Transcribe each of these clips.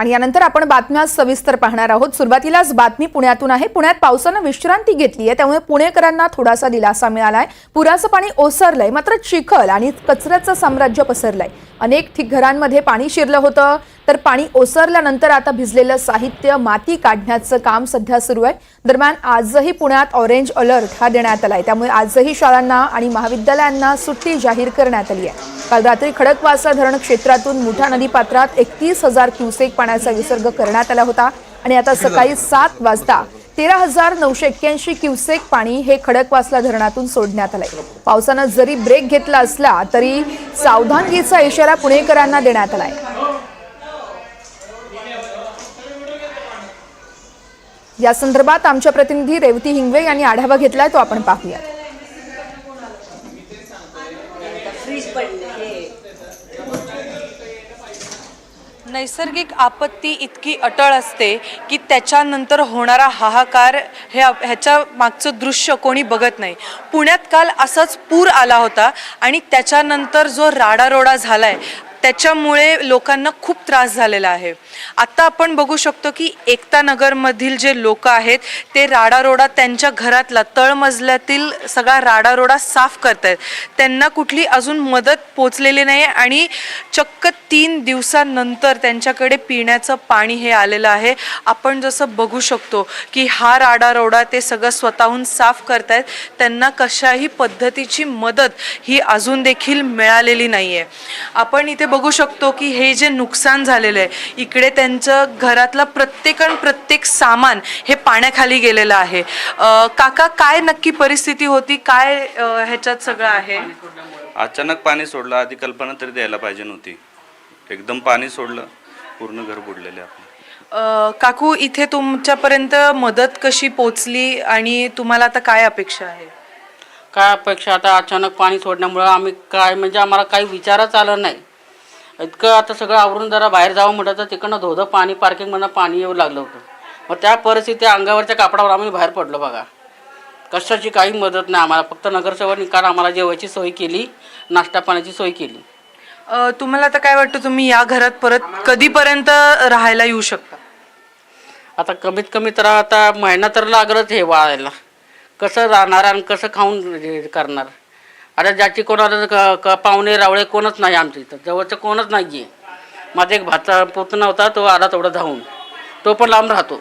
आणि यानंतर आपण बातम्या सविस्तर पाहणार आहोत. सुरुवातीलाच बातमी पुण्यातून आहे. पुण्यात पावसानं विश्रांती घेतली आहे. त्यामुळे पुणेकरांना थोडासा दिलासा मिळालाय. पुराचं पाणी ओसरलंय मात्र चिखल आणि कचऱ्याचं साम्राज्य पसरलंय. अनेक ठिक घरांमध्ये पाणी शिरलं होतं. तर पाणी ओसरल्यानंतर आता भिजलेलं साहित्य माती काढण्याचं काम सध्या सुरू आहे. दरम्यान आजही पुण्यात ऑरेंज अलर्ट हा देण्यात आलाय. त्यामुळे आजही शाळांना आणि महाविद्यालयांना सुट्टी जाहीर करण्यात आली आहे. काल रात्री खडकवासला धरण क्षेत्रातून मुठा नदीपात्रात एकतीस हजार क्युसेक पाण्याचा विसर्ग करण्यात आला होता. आणि आता सकाळी सात वाजता तेरा हजार नऊशे एक्क्याऐंशी क्युसेक पाणी हे खडकवासला धरणातून सोडण्यात आलंय. पावसानं जरी ब्रेक घेतला असला तरी सावधानगीचा इशारा पुणेकरांना देण्यात आलाय. या संदर्भात आमच्या प्रतिनिधी रेवती हिंगवे यांनी आढावा घेतलाय तो आपण पाहूया नैसर्गिक आपत्ती इतकी अटळ असते की त्याच्यानंतर होणारा हाहाकार हे ह्याच्या मागचं दृश्य कोणी बघत नाही. पुण्यात काल असाच पूर आला होता आणि त्याच्यानंतर जो राडारोडा झालाय त्याच्यामुळे लोकांना खूप त्रास झालेला आहे. आत्ता आपण बघू शकतो की एकता नगरमधील जे लोक आहेत ते राडारोडा त्यांच्या घरातला तळमजल्यातील सगळा राडारोडा साफ करत आहेत त्यांना कुठली अजून मदत पोचलेली नाही आणि चक्क तीन दिवसानंतर त्यांच्याकडे पिण्याचं पाणी हे आलेलं आहे. आपण जसं बघू शकतो की हा राडारोडा ते सगळं स्वतःहून साफ करत आहेत त्यांना कशाही पद्धतीची मदत ही अजून देखील मिळालेली नाही आहे आपण इथे बघू शकतो की हे जे नुकसान झालेलं आहे इकडे त्यांचं घरातलं प्रत्येक आणि प्रत्येक सामान हे पाण्याखाली गेलेलं आहे. काका काय नक्की परिस्थिती होती? काय ह्याच्यात सगळं आहे? अचानक पाणी सोडलं. आधी कल्पना तरी द्यायला पाहिजे नव्हती. एकदम पाणी सोडलं. पूर्ण घर बुडलेले आपलं. अं, काकू इथे तुमच्यापर्यंत मदत कशी पोचली आणि तुम्हाला आता काय अपेक्षा आहे? काय अपेक्षा? आता अचानक पाणी सोडण्यामुळं आम्ही काय म्हणजे आम्हाला काही विचारच आलं नाही. इतकं आता सगळं आवरून जरा बाहेर जावं म्हटलं तर तिकडनं धोधं पाणी पार्किंगमधनं पाणी येऊ लागलं होतं. मग त्या परिस्थिती अंगावरच्या कापडावर आम्ही बाहेर पडलो बघा. कशाची काही मदत नाही आम्हाला. फक्त नगरसेवक निकाल आम्हाला जेवायची सोय केली नाश्ता पाण्याची सोय केली. अं, तुम्हाला आता काय वाटतं? तुम्ही या घरात परत कधीपर्यंत राहायला येऊ शकता? आता कमीत कमी तर आता महिना तर लागलंच हे वाळायला. कसं राहणार आणि कसं खाऊन हे करणार? अरे ज्याची कोणाला क- क- पाहुणे रावळे कोणच नाही आमच्या इथं. जवळचं कोणच नाही आहे माझा एक भाचा पुतणा होता तो आला तेवढा धावून. तो पण लांब राहतो.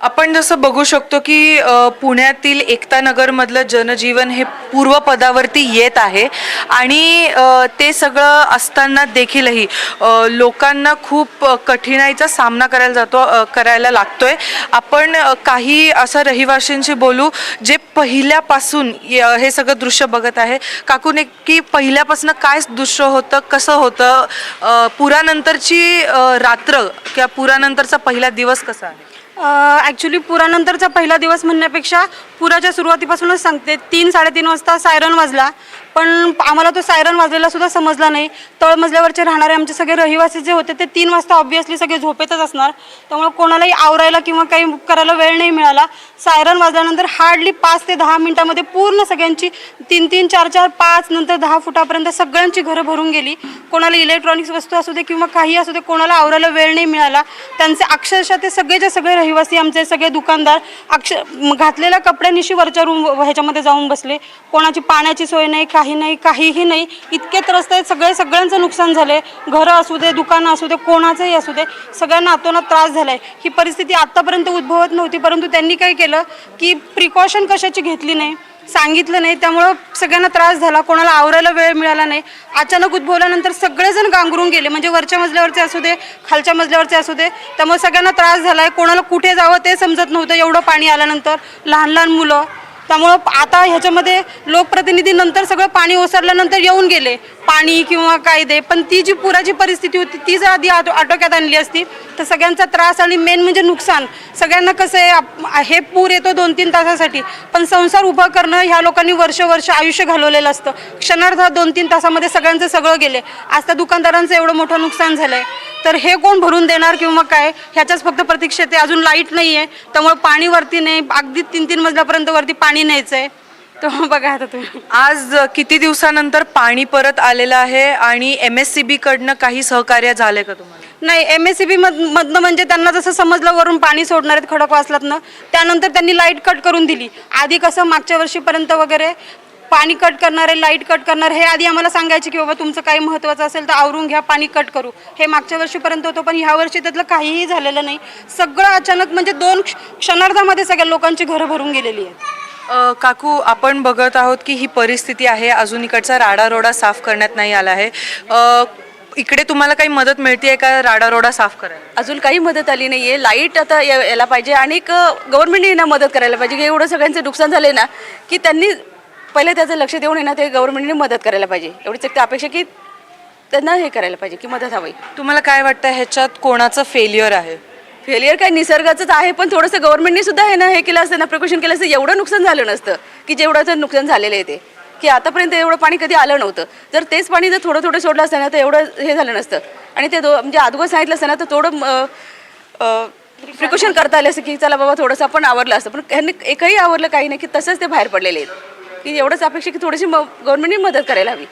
आपण जसं बघू शकतो की पुण्यातील एकता नगरमधलं जनजीवन हे पूर्वपदावरती येत आहे. आणि ते सगळं असताना देखीलही लोकांना खूप कठीणाईचा सामना करायला जातो करायला करायला लागतोय. आपण काही असं रहिवाशांशी बोलू जे पहिल्यापासून य- हे सगळं दृश्य बघत आहे. काकू की पहिल्यापासून काय दृश्य होतं कसं होतं पुरानंतरची रात्र किंवा पुरानंतरचा पहिला दिवस कसा आहे? ॲक्च्युली पुरानंतरचा पहिला दिवस म्हणण्यापेक्षा पुराच्या सुरुवातीपासूनच सांगते. तीन साडेतीन वाजता सायरन वाजला. पण आम्हाला तो सायरन वाजलेला सुद्धा समजला नाही. तळमजल्यावरचे राहणारे आमचे सगळे रहिवासी जे होते ते तीन वाजता ऑब्व्हियसली सगळे झोपेतच असणार. त्यामुळे कोणालाही आवरायला किंवा काही करायला वेळ नाही मिळाला. सायरन वाजल्यानंतर हार्डली पाच ते दहा मिनिटामध्ये पूर्ण सगळ्यांची तीन तीन चार चार पाच नंतर दहा फुटापर्यंत सगळ्यांची घरं भरून गेली. कोणाला इलेक्ट्रॉनिक्स वस्तू असू दे किंवा काही असू दे कोणाला आवरायला वेळ नाही मिळाला. त्यांचे अक्षरशः ते सगळेचे सगळे रहिवासी आमचे सगळे दुकानदार अक्ष घातलेल्या कपडे निशी वरच्या रूम ह्याच्यामध्ये जाऊन बसले. कोणाची पाण्याची सोय नाही काही नाही काहीही नाही. इतके त्रस्त आहेत सगळे सगळ्यांचं नुकसान झालं आहे घरं असू दे दुकानं असू दे कोणाचंही असू दे सगळ्यांना आतोनात त्रास झाला आहे ही परिस्थिती आत्तापर्यंत उद्भवत नव्हती परंतु त्यांनी काय केलं की प्रिकॉशन कशाची घेतली नाही. सांगितलं नाही त्यामुळं सगळ्यांना त्रास झाला कोणाला आवरायला वेळ मिळाला नाही. अचानक उद्भवल्यानंतर सगळेजण गांगरून गेले म्हणजे वरच्या मजल्यावरचे असू दे खालच्या मजल्यावरचे असू दे त्यामुळे सगळ्यांना त्रास झाला आहे कोणाला कुठे जावं ते समजत नव्हतं एवढं पाणी आल्यानंतर. लहान लहान मुलं त्यामुळं आता ह्याच्यामध्ये लोकप्रतिनिधी नंतर सगळं पाणी ओसरल्यानंतर येऊन गेले. पाणी किंवा कायदे पण ती जी पुराची परिस्थिती होती ती जर आधी आटो- आटोक्यात आणली असती तर सगळ्यांचा त्रास आणि मेन म्हणजे नुकसान. सगळ्यांना कसं आहे आप- हे पूर येतो दोन तीन तासासाठी पण संसार उभा करणं ह्या लोकांनी वर्ष वर्ष आयुष्य घालवलेलं असतं. क्षणार्धात दोन तीन तासामध्ये सगळ्यांचं सगळं गेले. आज त्या दुकानदारांचं एवढं मोठं नुकसान झालं आहे तर हे कोण भरून देणार किंवा काय? ह्याच्याच फक्त प्रतीक्षेत आहे. अजून लाइट नाही आहे त्यामुळे पाणी वरती नाही. अगदी तीन तीन मजल्यापर्यंत वरती पाणी न्यायचं आहे तर बघा आता तुम्ही. आज किती दिवसानंतर पाणी परत आलेलं आहे आणि एम एस सी बी कडनं काही सहकार्य झालंय का तुम्हाला? नाही एम एस सी बी मधनं म्हणजे त्यांना जसं समजलं वरून पाणी सोडणार आहेत खडकवासलातनं त्यानंतर त्यांनी लाइट कट करून दिली. आधी कसं मागच्या वर्षीपर्यंत वगैरे पाणी कट करणारे लाइट कट करणार हे आधी आम्हाला सांगायचे की बाबा तुमचं काही महत्त्वाचं असेल तर आवरून घ्या पाणी कट करू. हे मागच्या वर्षीपर्यंत होतं पण ह्या वर्षी त्यातलं काहीही झालेलं नाही. सगळं अचानक म्हणजे दोन क्ष- क्षणार्धामध्ये सगळ्या लोकांची घरं भरून गेलेली आहेत. अ, काकू आपण बघत आहोत की ही परिस्थिती आहे. अजून इकडचा राडारोडा साफ करण्यात नाही आला आहे. अ, इकडे तुम्हाला काही मदत मिळते का राडारोडा साफ करायला? अजून काही मदत आली नाही आहे लाइट आता या- यायला पाहिजे. आणि एक गव्हर्नमेंटने ना मदत करायला पाहिजे. की एवढं सगळ्यांचं नुकसान झालं ना की त्यांनी पहिले त्याचं लक्ष देऊन ना ते गव्हर्नमेंटने मदत करायला पाहिजे. एवढीच एक अपेक्षा की त्यांना हे करायला पाहिजे की मदत हवी. तुम्हाला काय वाटतं ह्याच्यात कोणाचं फेल्युअर आहे? फेलियर काय निसर्गाचंच आहे पण थोडंसं गव्हर्नमेंटने सुद्धा हे ना हे केलं असतं ना प्रिकॉशन केलं असतं एवढं नुकसान झालं नसतं की जेवढं नुकसान झालेलं आहे ते. की आतापर्यंत एवढं पाणी कधी आलं नव्हतं. जर तेच पाणी जर थोडं थोडं सोडलं असतं ना तर एवढं हे झालं नसतं. आणि ते दो म्हणजे अगोदर सांगितलं असतं ना तर थोडं प्रिकॉशन करता आलं असतं की चला बाबा थोडंसं आपण आवरलं असतं. पण ह्यांनी एकही आवरलं काही नाही की तसंच ते बाहेर पडलेले आहेत. की एवढंच अपेक्षा की थोडीशी गव्हर्नमेंटने मदत करायला हवी.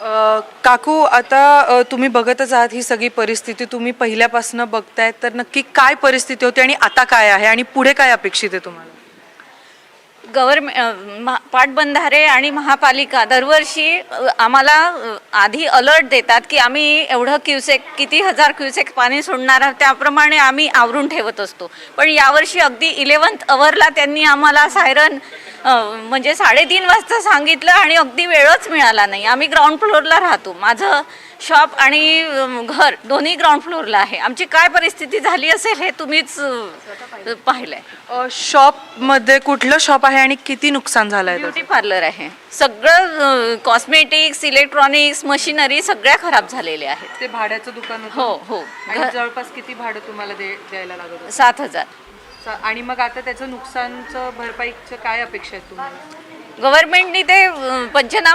अ, काकू आता अ, तुम्ही बघतच आहात ही सगळी परिस्थिती. तुम्ही पहिल्यापासून बघतायत तर नक्की काय परिस्थिती होती आणि आता काय आहे आणि पुढे काय अपेक्षित आहे तुम्हाला? गव्हर्मेंट पाटबंधारे आणि महापालिका दरवर्षी आम्हाला आधी अलर्ट देतात की आम्ही एवढं क्युसेक किती हजार क्युसेक पाणी सोडणार आहोत त्याप्रमाणे आम्ही आवरून ठेवत असतो. पण यावर्षी अगदी इलेवन्थ अवरला त्यांनी आम्हाला सायरन म्हणजे साडेतीन वाजता सांगितलं आणि अगदी वेळच मिळाला नाही. आम्ही ग्राउंड फ्लोअरला राहतो. माझं शॉप आणि घर दोन्ही ग्राउंड फ्लोअरला आहे. आमची काय परिस्थिती झाली असेल हे तुम्हीच पाहिलंय. शॉपमध्ये कुठलं शॉप आहे आणि किती नुकसान झालं आहे ब्युटी पार्लर आहे. सगळं कॉस्मेटिक्स इलेक्ट्रॉनिक्स मशिनरी सगळ्या खराब झालेल्या आहेत. ते भाड्याचं दुकान? हो हो. जवळपास किती भाडं तुम्हाला द्यायला लागत? सात हजार. आणि मग आता त्याचं नुकसानचं भरपाईचं काय अपेक्षा आहे तुम्हाला? गव्हर्नमेंटनी ते पंचनामा